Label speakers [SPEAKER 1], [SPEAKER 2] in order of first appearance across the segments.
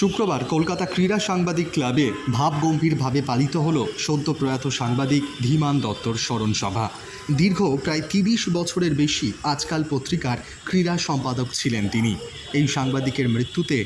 [SPEAKER 1] শুক্রবার কলকাতা ক্রীড়া সাংবাদিক ক্লাবে ভাবগম্ভীরভাবে পালিত হল সদ্য প্রয়াত সাংবাদিক ধীমান দত্তর স্মরণ সভা দীর্ঘ প্রায় তিরিশ বছরের বেশি আজকাল পত্রিকার ক্রীড়া সম্পাদক ছিলেন তিনি। এই সাংবাদিকের মৃত্যুতে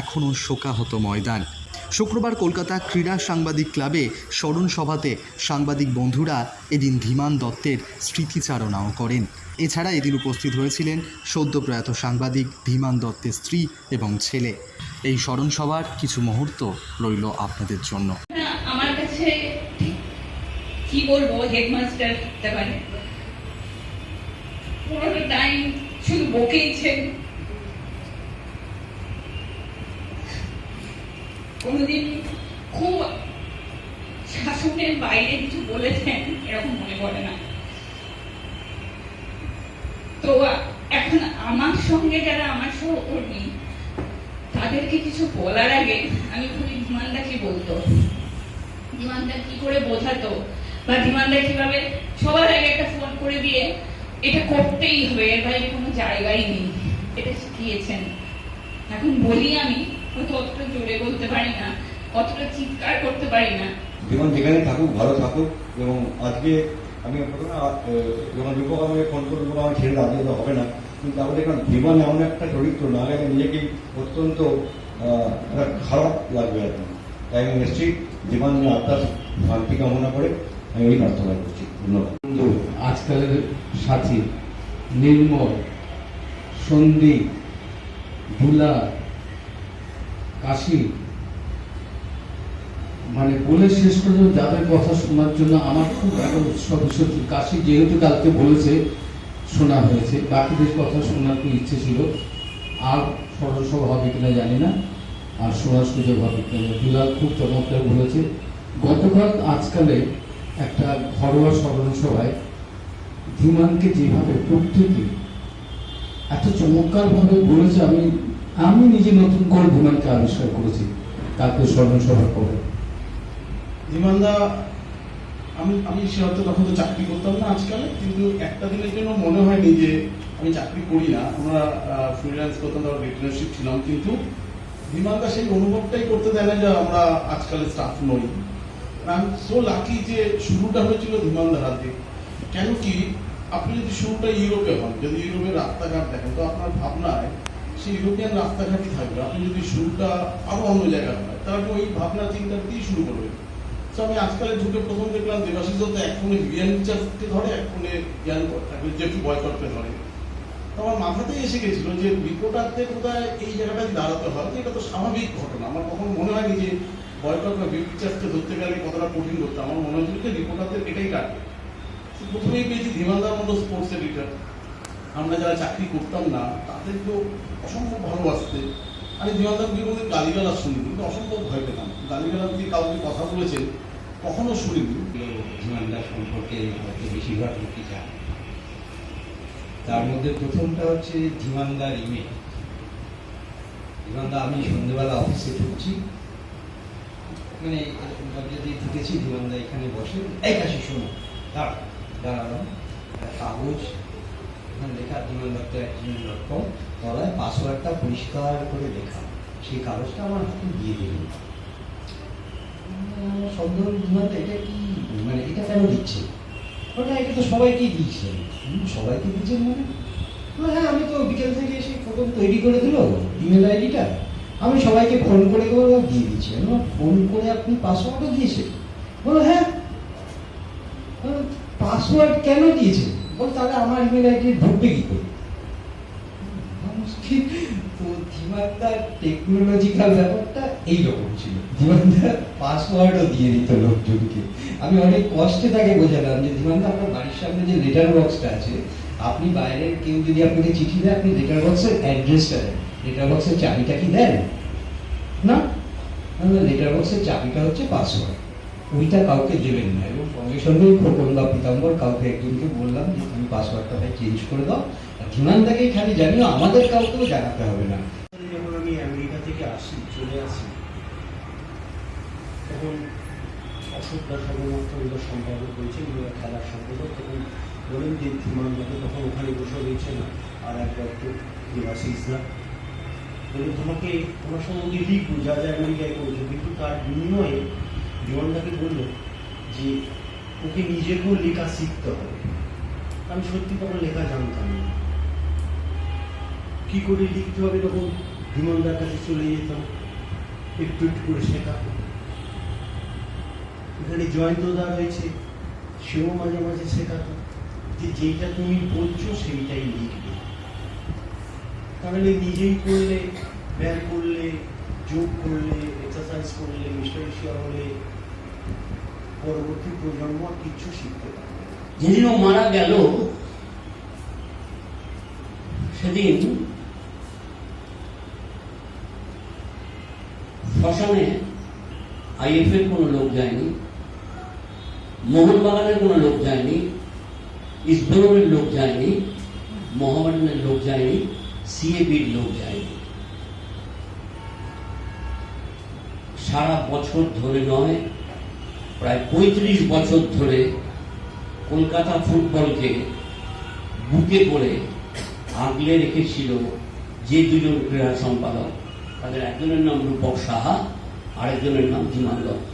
[SPEAKER 1] এখনও শোকাহত ময়দান। শুক্রবার কলকাতা ক্রীড়া সাংবাদিক ক্লাবে স্মরণ সভাতে সাংবাদিক বন্ধুরা এদিন ধীমান দত্তের স্মৃতিচারণাও করেন। এছাড়া এদিন উপস্থিত হয়েছিলেন সদ্য প্রয়াত সাংবাদিক ধীমান দত্তের স্ত্রী এবং ছেলে। এই স্মরণ সভার কিছু মুহূর্ত রইল আপনাদের জন্য।
[SPEAKER 2] আমার কাছে কি বলব, হেডমাস্টার পুরোটা টাইম শুধু বকেইছেন কোনোদিন খুব শাসনের বাইরে কিছু বলেছেন, এরকম মনে পড়ে না। তো এখন আমার সঙ্গে যারা আমার সহকর্মী, তাদেরকে কিছু বলার আগে আমি খুবই ধীমানদা কি বলতো? ধীমানদা কি করে বোঝাতো? বা ধীমানদা কীভাবে সবার আগে একটা ফোন করে দিয়ে এটা করতেই হবে, এর বাইরে কোনো জায়গাই নেই। এটা শিখিয়েছেন। এখন বলি আমি অতটা জোরে বলতে পারি না অতটা চিৎকার করতে পারি না।
[SPEAKER 3] জীবন যেখানে থাকুক ভালো থাকুক এবং আজকে আমি প্রথমে যখন যুবক আমাকে ফোন করে বলব আমার ছেড়ে রাজি হবে না। কিন্তু তারপরে দেখলাম জীবন এমন একটা চরিত্র না গেলে নিজেকে অত্যন্ত একটা খারাপ লাগবে আর কি। তাই আমি নিশ্চয়ই জীবন নিয়ে আত্মার শান্তি কামনা করে আমি এই প্রার্থনা করছি। ধন্যবাদ।
[SPEAKER 4] আজকালের সাথী নির্মল সন্দীপ ভুলা কাশি। মানে বলে শেষ পর্যন্ত যাদের কথা শোনার জন্য আমার খুব একটা উৎসব সত্যি কাশি যেহেতু কালকে বলেছে, শোনা হয়েছে। বাকিদের কথা শোনার খুব ইচ্ছে ছিল? আর স্মরণসভা হবে কিনা জানি না, আর শোনার সুযোগ হবে কিনা দুলাল খুব চমৎকার বলেছে। গতকাল আজকালে একটা ঘরোয়া স্মরণ সভায় ধীমানকে যেভাবে প্রত্যেকে এত চমৎকারভাবে বলেছে, আমি আমি নিজে নতুন করে ধীমানকে আবিষ্কার করেছি তারপরে স্মরণ সভার পরে
[SPEAKER 5] বিমানদা আমি আমি সে হয়তো তখন তো চাকরি করতাম না আজকালে, কিন্তু একটা দিনের জন্য মনে হয়নি যে আমি চাকরি করি না। আমরা ফ্রিল্যান্স করতাম, তারপর রিলেশনশিপ ছিলাম, কিন্তু বিমানদা সেই অনুভবটাই করতে দেয় না যে আমরা আজকালের স্টাফ নই। আমি সো লাকি যে শুরুটা হয়েছিল ধীমানদার হাতে। কেন কি, আপনি যদি শুরুটা ইউরোপে হন, যদি ইউরোপের রাস্তাঘাট দেখেন, তো আপনার ভাবনায় সেই ইউরোপিয়ান রাস্তাঘাটই থাকবে। আপনি যদি শুরুটা আরও অন্য জায়গায় হয় তাহলে ওই ভাবনা চিন্তা দিয়েই শুরু করবে। তো আমি আজকালে ঢুকে প্রথম দেখলাম, দেবাশিস দত্ত এক ফোনে ভিভিয়ান ধরে, এক জ্ঞান জেফি বয়কটকে ধরে। তো আমার মাথাতেই এসে গেছিল যে রিপোর্টারদের কোথায় এই জায়গাটায় দাঁড়াতে হয়, এটা তো স্বাভাবিক ঘটনা। আমার কখনো মনে হয়নি যে বয়কট বা ভিভি রিচার্জকে ধরতে গেলে কতটা কঠিন করতে আমার মনে হয়েছিল যে রিপোর্টারদের এটাই কাটবে প্রথমেই পেয়েছি ধীমানদার মতো স্পোর্টস এডিটর আমরা যারা চাকরি করতাম না তাদেরকেও অসম্ভব ভালোবাসতে। আমি ধীমানদার দিয়ে কোনোদিন গালিগালাজ শুনি কিন্তু অসম্ভব ভয় পেতাম। গালিগালাজ দিয়ে কাউকে কথা বলেছেন, কখনো শুনিনি।
[SPEAKER 6] জীবনদা সম্পর্কে হয়তো বেশিরভাগ লোকই জানে। তার মধ্যে প্রথমটা হচ্ছে জীবনদার ইমেল জীবনদা আমি সন্ধ্যেবেলা অফিসে ঢুকছি। মানে দরজা ঢুকেছি জীবনদা এখানে বসে। এই কাশি, শোনো। দাঁড়া দাঁড়ালাম। কাগজ লেখা ডট কম তলায় পাসওয়ার্ডটা পরিষ্কার করে লেখা। সেই কাগজটা আমার হাতে দিয়ে আমার সন্দেহ এটা কি? মানে এটা কেন দিচ্ছে? এটা তো সবাইকেই হুম, সবাইকে দিয়েছেন মানে? হ্যাঁ আমি তো বিকেল থেকে এসে প্রথম তৈরি করে দিল ইমেল আইডিটা আমি সবাইকে ফোন করে করে দিয়ে দিচ্ছি আমি বললাম, ফোন করে আপনি পাসওয়ার্ডও দিয়েছেন? বলো হ্যাঁ। পাসওয়ার্ড কেন দিয়েছেন? বল তাহলে আমার ইমেল আইডি ঢুকবে কি করে। তো ধীমানদার টেকনোলজিক্যাল ব্যাপারটা এইরকম ছিল। ধীমানদার পাসওয়ার্ডও দিয়ে দিত লোকজনকে। আমি অনেক কষ্টে তাকে বোঝালাম যে ধীমানদা আপনার বাড়ির সামনে যে লেটার বক্সটা আছে, আপনি বাইরের কেউ যদি আপনাকে চিঠি দেয়, আপনি লেটার বক্সের অ্যাড্রেসটা দেন। লেটার বক্সের চাবিটা কি দেন? না? লেটার বক্সের চাবিটা হচ্ছে পাসওয়ার্ড ওইটা কাউকে দেবেন না এবং সঙ্গে সঙ্গে খোকন বা পিতাম্বর কাউকে, একজনকে বললাম যে, তুমি পাসওয়ার্ডটা ভাই চেঞ্জ করে দাও। ধীমানদাকেই খালি জানিও, আমাদের কাউকেও জানাতে হবে না।
[SPEAKER 7] যখন আমি আমেরিকা থেকে আসি, চলে আসি, তখন সর্বমাত্র সম্পাদক হয়েছেন খেলার সম্পাদক তখন বলেন যে তখন ওখানে বসে রয়েছে না, আর এক দত্ত দেবাশিস দা। বলে তোমাকে তোমার সম্বন্ধে লিখব যা যা আমেরিকায় করেছ কিন্তু তার বিনিময়ে জীবনদাকে বলল যে, ওকে নিজেকেও লেখা শিখতে হবে। আমি সত্যি তখন লেখা জানতাম না। কি করে লিখতে হবে তখন? বিমলদার কাছে চলে যেতাম। একটু একটু করে শেখা এখানে জয়ন্তদা রয়েছে, সেও মাঝে মাঝে শেখাতো যে, যেইটা তুমি বলছো সেইটাই লিখবে। তাহলে নিজেই করলে, ব্যায়াম করলে, যোগ করলে এক্সারসাইজ করলে মিস্টার হলে পরবর্তী প্রজন্ম কিচ্ছু শিখতে
[SPEAKER 8] যেদিন ও মারা গেল, সেদিন শ্মশানে আইএফ এর কোনো লোক যায়নি, মোহনবাগানের কোনো লোক যায়নি ইসবেরোর লোক যায়নি মোহামেডানের লোক যায়নি, সিএবির লোক যায়নি। সারা বছর ধরে নয় প্রায় পঁয়ত্রিশ বছর ধরে কলকাতা ফুটবলকে বুকে করে আগলে রেখেছিল যে দুজন ক্রীড়া সম্পাদক। তাদের একজনের নাম রূপক সাহা, আরেকজনের নাম দত্ত।